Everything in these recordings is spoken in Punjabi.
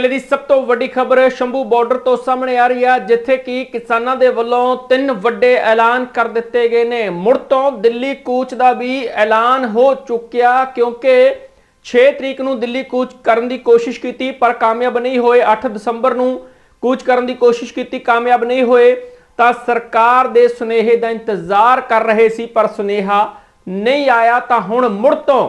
ਵੇਲੇ ਦੀ ਸਭ ਤੋਂ ਵੱਡੀ ਖਬਰ ਸ਼ੰਭੂ ਬਾਰਡਰ ਤੋਂ ਸਾਹਮਣੇ ਆ ਰਹੀ ਹੈ ਜਿੱਥੇ ਕਿ ਕਿਸਾਨਾਂ ਦੇ ਵੱਲੋਂ ਤਿੰਨ ਵੱਡੇ ਐਲਾਨ ਕਰ ਦਿੱਤੇ ਗਏ ਨੇ। ਮੁੜ ਤੋਂ ਦਿੱਲੀ ਕੂਚ ਦਾ ਵੀ ਐਲਾਨ ਹੋ ਚੁੱਕਿਆ, ਕਿਉਂਕਿ 6 ਤਰੀਕ ਨੂੰ ਦਿੱਲੀ ਕੂਚ ਕਰਨ ਦੀ ਕੋਸ਼ਿਸ਼ ਕੀਤੀ, ਪਰ ਕਾਮਯਾਬ ਨਹੀਂ ਹੋਏ। 8 ਦਸੰਬਰ ਨੂੰ ਕੂਚ ਕਰਨ ਦੀ ਕੋਸ਼ਿਸ਼ ਕੀਤੀ, ਕਾਮਯਾਬ ਨਹੀਂ ਹੋਏ ਤਾਂ ਸਰਕਾਰ ਦੇ ਸੁਨੇਹੇ ਦਾ ਇੰਤਜ਼ਾਰ ਕਰ ਰਹੇ ਸੀ, ਪਰ ਸੁਨੇਹਾ ਨਹੀਂ ਆਇਆ ਤਾਂ ਹੁਣ ਮੁੜ ਤੋਂ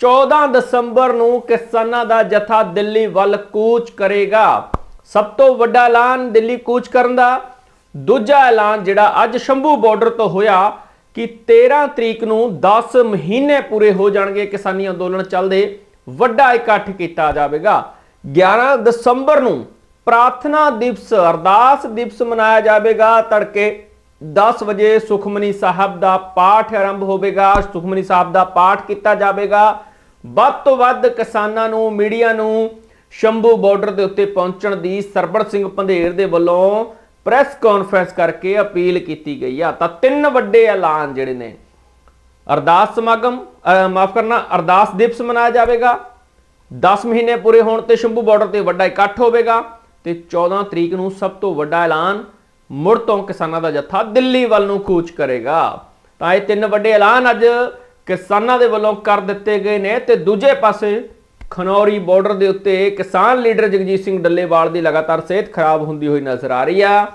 14 ਦਸੰਬਰ ਨੂੰ ਕਿਸਾਨਾਂ ਦਾ ਜਥਾ ਦਿੱਲੀ ਵੱਲ ਕੂਚ ਕਰੇਗਾ। ਸਭ ਤੋਂ ਵੱਡਾ ਐਲਾਨ ਦਿੱਲੀ ਕੂਚ ਕਰਨ ਦਾ। ਦੂਜਾ ਐਲਾਨ ਜਿਹੜਾ ਅੱਜ ਸ਼ੰਭੂ ਬਾਰਡਰ ਤੋਂ ਹੋਇਆ ਕਿ 13 ਤਰੀਕ ਨੂੰ 10 ਮਹੀਨੇ ਪੂਰੇ ਹੋ ਜਾਣਗੇ ਕਿਸਾਨੀ ਅੰਦੋਲਨ ਚੱਲਦੇ। ਵੱਡਾ ਇਕੱਠ ਕੀਤਾ ਜਾਵੇਗਾ। 11 ਦਸੰਬਰ ਨੂੰ ਪ੍ਰਾਰਥਨਾ ਦਿਵਸ, ਅਰਦਾਸ ਦਿਵਸ ਮਨਾਇਆ ਜਾਵੇਗਾ। ਤੜਕੇ 10 ਵਜੇ ਸੁਖਮਨੀ ਸਾਹਿਬ ਦਾ ਪਾਠ ਆਰੰਭ ਹੋਵੇਗਾ। ਸੁਖਮਨੀ ਸਾਹਿਬ ਦਾ ਪਾਠ ਕੀਤਾ ਜਾਵੇਗਾ। ਵੱਧ ਤੋਂ ਵੱਧ ਕਿਸਾਨਾਂ ਨੂੰ, ਮੀਡੀਆ ਨੂੰ ਸ਼ੰਭੂ ਬਾਰਡਰ ਦੇ ਉੱਤੇ ਪਹੁੰਚਣ ਦੀ ਸਰਬੜ ਸਿੰਘ ਪੰਧੇਰ ਦੇ ਵੱਲੋਂ ਪ੍ਰੈਸ ਕਾਨਫਰੰਸ ਕਰਕੇ ਅਪੀਲ ਕੀਤੀ ਗਈ ਆ। ਤਾਂ ਤਿੰਨ ਵੱਡੇ ਐਲਾਨ ਜਿਹੜੇ ਨੇ, ਅਰਦਾਸ ਸਮਾਗਮ ਮਾਫ ਕਰਨਾ, ਅਰਦਾਸ ਦਿਵਸ ਮਨਾਇਆ ਜਾਵੇਗਾ। 10 ਮਹੀਨੇ ਪੂਰੇ ਹੋਣ ਤੇ ਸ਼ੰਭੂ ਬਾਰਡਰ ਤੇ ਵੱਡਾ ਇਕੱਠ ਹੋਵੇਗਾ ਤੇ 14 ਤਰੀਕ ਨੂੰ ਸਭ ਤੋਂ ਵੱਡਾ ਐਲਾਨ ਮੁੜ ਤੋਂ ਕਿਸਾਨਾਂ ਦਾ ਜੱਥਾ ਦਿੱਲੀ ਵੱਲ ਨੂੰ ਕੂਚ ਕਰੇਗਾ। ਤਾਂ ਇਹ ਤਿੰਨ ਵੱਡੇ ਐਲਾਨ ਅੱਜ ਕਿਸਾਨਾਂ ਦੇ ਵੱਲੋਂ ਕਰ ਦਿੱਤੇ ਗਏ ਨੇ ਤੇ ਦੂਜੇ ਪਾਸੇ ਖਨੌਰੀ ਬਾਰਡਰ ਦੇ ਉੱਤੇ ਕਿਸਾਨ ਲੀਡਰ ਜਗਜੀਤ ਸਿੰਘ ਡੱਲੇਵਾਲ ਦੀ ਲਗਾਤਾਰ ਸਿਹਤ ਖਰਾਬ ਹੁੰਦੀ ਹੋਈ ਨਜ਼ਰ ਆ ਰਹੀ ਆ।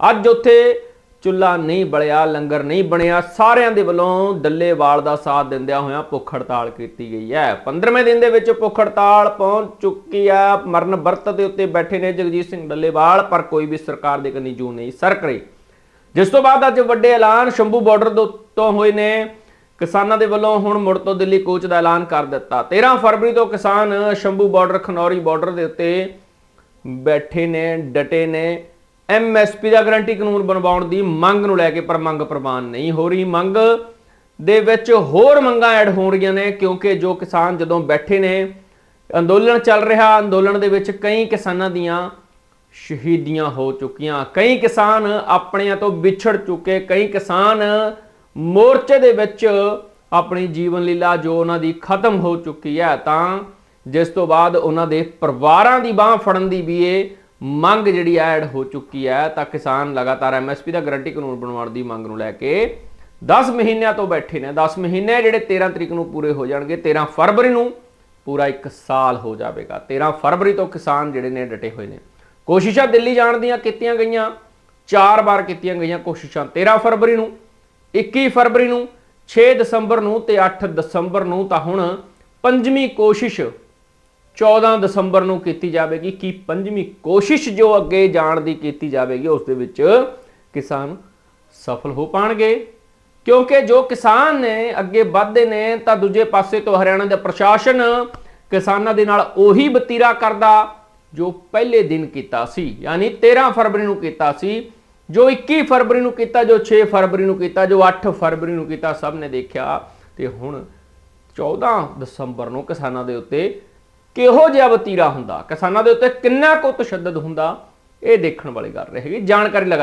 ਅੱਜ ਉੱਥੇ ਚੁੱਲਾ ਨਹੀਂ ਬਲਿਆ, ਲੰਗਰ ਨਹੀਂ ਬਣਿਆ। ਸਾਰਿਆਂ ਦੇ ਵੱਲੋਂ ਡੱਲੇਵਾਲ ਦਾ ਸਾਥ ਦਿੰਦਿਆਂ ਹੋਇਆਂ ਭੁੱਖ ਹੜਤਾਲ ਕੀਤੀ ਗਈ ਹੈ। 15ਵੇਂ ਦਿਨ ਦੇ ਵਿੱਚ ਭੁੱਖ ਹੜਤਾਲ ਪਹੁੰਚ ਚੁੱਕੀ ਆ। ਮਰਨ ਵਰਤ ਦੇ ਉੱਤੇ ਬੈਠੇ ਨੇ ਜਗਜੀਤ ਸਿੰਘ ਡੱਲੇਵਾਲ, ਪਰ ਕੋਈ ਵੀ ਸਰਕਾਰ ਦੇ ਕੰਨੀ ਜੂ ਨਹੀਂ ਸਰਕ ਰਹੀ। ਜਿਸ ਤੋਂ ਬਾਅਦ ਅੱਜ ਵੱਡੇ ਐਲਾਨ ਸ਼ੰਭੂ ਬਾਰਡਰ ਦੇ ਉੱਤੋਂ ਹੋਏ ਨੇ। ਕਿਸਾਨਾਂ ਦੇ ਵੱਲੋਂ ਹੁਣ ਮੁੜ ਤੋਂ ਦਿੱਲੀ ਕੂਚ ਦਾ ਐਲਾਨ ਕਰ ਦਿੱਤਾ। 13 ਫਰਵਰੀ ਤੋਂ ਕਿਸਾਨ ਸ਼ੰਭੂ ਬਾਰਡਰ ਖਨੌਰੀ ਬਾਰਡਰ ਦੇ ਉੱਤੇ ਬੈਠੇ ਨੇ, ਡਟੇ ਨੇ। ਐਮਐਸਪੀ ਦਾ ਗਰੰਟੀ ਕਾਨੂੰਨ ਬਣਵਾਉਣ ਦੀ ਮੰਗ ਨੂੰ ਲੈ ਕੇ ਪਰ ਮੰਗ ਪ੍ਰਵਾਨ ਨਹੀਂ ਹੋ ਰਹੀ। ਮੰਗ ਦੇ ਵਿੱਚ ਹੋਰ ਮੰਗਾਂ ਐਡ ਹੋ ਰਹੀਆਂ ਨੇ ਕਿਉਂਕਿ ਜੋ ਕਿਸਾਨ ਜਦੋਂ ਬੈਠੇ ਨੇ, ਅੰਦੋਲਨ ਚੱਲ ਰਿਹਾ, ਅੰਦੋਲਨ ਦੇ ਵਿੱਚ ਕਈ ਕਿਸਾਨਾਂ ਦੀਆਂ ਸ਼ਹੀਦੀਆਂ ਹੋ ਚੁੱਕੀਆਂ। ਕਈ ਕਿਸਾਨ ਆਪਣਿਆਂ ਤੋਂ ਵਿਛੜ ਚੁੱਕੇ, ਕਈ ਕਿਸਾਨ ਮੋਰਚੇ ਦੇ ਵਿੱਚ ਆਪਣੀ ਜੀਵਨ ਲੀਲਾ ਜੋ ਉਹਨਾਂ ਦੀ ਖਤਮ ਹੋ ਚੁੱਕੀ ਹੈ, ਤਾਂ ਜਿਸ ਤੋਂ ਬਾਅਦ ਉਹਨਾਂ ਦੇ ਪਰਿਵਾਰਾਂ ਦੀ ਬਾਹ ਫੜਨ ਦੀ ਵੀ ਇਹ ਮੰਗ ਜਿਹੜੀ ਐਡ ਹੋ ਚੁੱਕੀ ਹੈ, ਤਾਂ ਕਿਸਾਨ ਲਗਾਤਾਰ ਐਮਐਸਪੀ ਦਾ ਗਰੰਟੀ ਕਾਨੂੰਨ ਬਣਵਾਉਣ ਦੀ ਮੰਗ ਨੂੰ ਲੈ ਕੇ 10 ਮਹੀਨਿਆਂ ਤੋਂ ਬੈਠੇ ਨੇ। 10 ਮਹੀਨੇ ਜਿਹੜੇ 13 ਤਰੀਕ ਨੂੰ ਪੂਰੇ ਹੋ ਜਾਣਗੇ 13 ਫਰਵਰੀ ਨੂੰ ਪੂਰਾ 1 ਸਾਲ ਹੋ ਜਾਵੇਗਾ। 13 ਫਰਵਰੀ ਤੋਂ ਕਿਸਾਨ ਜਿਹੜੇ ਨੇ ਡਟੇ ਹੋਏ ਨੇ। ਕੋਸ਼ਿਸ਼ਾਂ ਦਿੱਲੀ ਜਾਣ ਦੀਆਂ ਕੀਤੀਆਂ ਗਈਆਂ, ਚਾਰ ਵਾਰ ਕੀਤੀਆਂ ਗਈਆਂ ਕੋਸ਼ਿਸ਼ਾਂ 13 ਫਰਵਰੀ ਨੂੰ। 21 ਫਰਵਰੀ ਨੂੰ 6 ਦਸੰਬਰ ਨੂੰ ਤੇ 8 ਦਸੰਬਰ ਨੂੰ ਤਾਂ ਹੁਣ ਪੰਜਵੀਂ ਕੋਸ਼ਿਸ਼ 14 ਦਸੰਬਰ ਨੂੰ ਕੀਤੀ ਜਾਵੇਗੀ। ਕਿ ਪੰਜਵੀਂ ਕੋਸ਼ਿਸ਼ ਜੋ ਅੱਗੇ ਜਾਣ ਦੀ ਕੀਤੀ ਜਾਵੇਗੀ, ਉਸ ਦੇ ਵਿੱਚ ਕਿਸਾਨ ਸਫਲ ਹੋ ਪਾਣਗੇ। ਕਿਉਂਕਿ ਜੋ ਕਿਸਾਨ ਨੇ ਅੱਗੇ ਵਧਦੇ ਨੇ, ਤਾਂ ਦੂਜੇ ਪਾਸੇ ਤੋਂ ਹਰਿਆਣਾ ਦਾ ਪ੍ਰਸ਼ਾਸਨ ਕਿਸਾਨਾਂ ਦੇ ਨਾਲ ਉਹੀ ਬਤੀਰਾ ਕਰਦਾ ਜੋ ਪਹਿਲੇ ਦਿਨ ਕੀਤਾ ਸੀ। ਯਾਨੀ 13 ਫਰਵਰੀ ਨੂੰ ਕੀਤਾ ਸੀ। ਜੋ 21 ਫਰਵਰੀ ਨੂੰ ਕੀਤਾ, ਜੋ 6 ਫਰਵਰੀ ਨੂੰ ਕੀਤਾ, ਜੋ 8 ਫਰਵਰੀ ਨੂੰ ਕੀਤਾ, ਸਭ ਨੇ ਦੇਖਿਆ। ਤੇ ਹੁਣ 14 ਦਸੰਬਰ ਨੂੰ ਕਿਸਾਨਾਂ ਦੇ ਉੱਤੇ ਕਿਹੋ ਜਿਹਾ ਵਤੀਰਾ ਹੁੰਦਾ? ਕਿਸਾਨਾਂ ਦੇ ਉੱਤੇ ਕਿੰਨਾ ਕੁ ਤਸ਼ੱਦਦ ਹੁੰਦਾ? ਇਹ ਦੇਖਣ ਵਾਲੀ ਗੱਲ ਰਹੇਗੀ। ਜਾਣਕਾਰੀ ਲਗਾ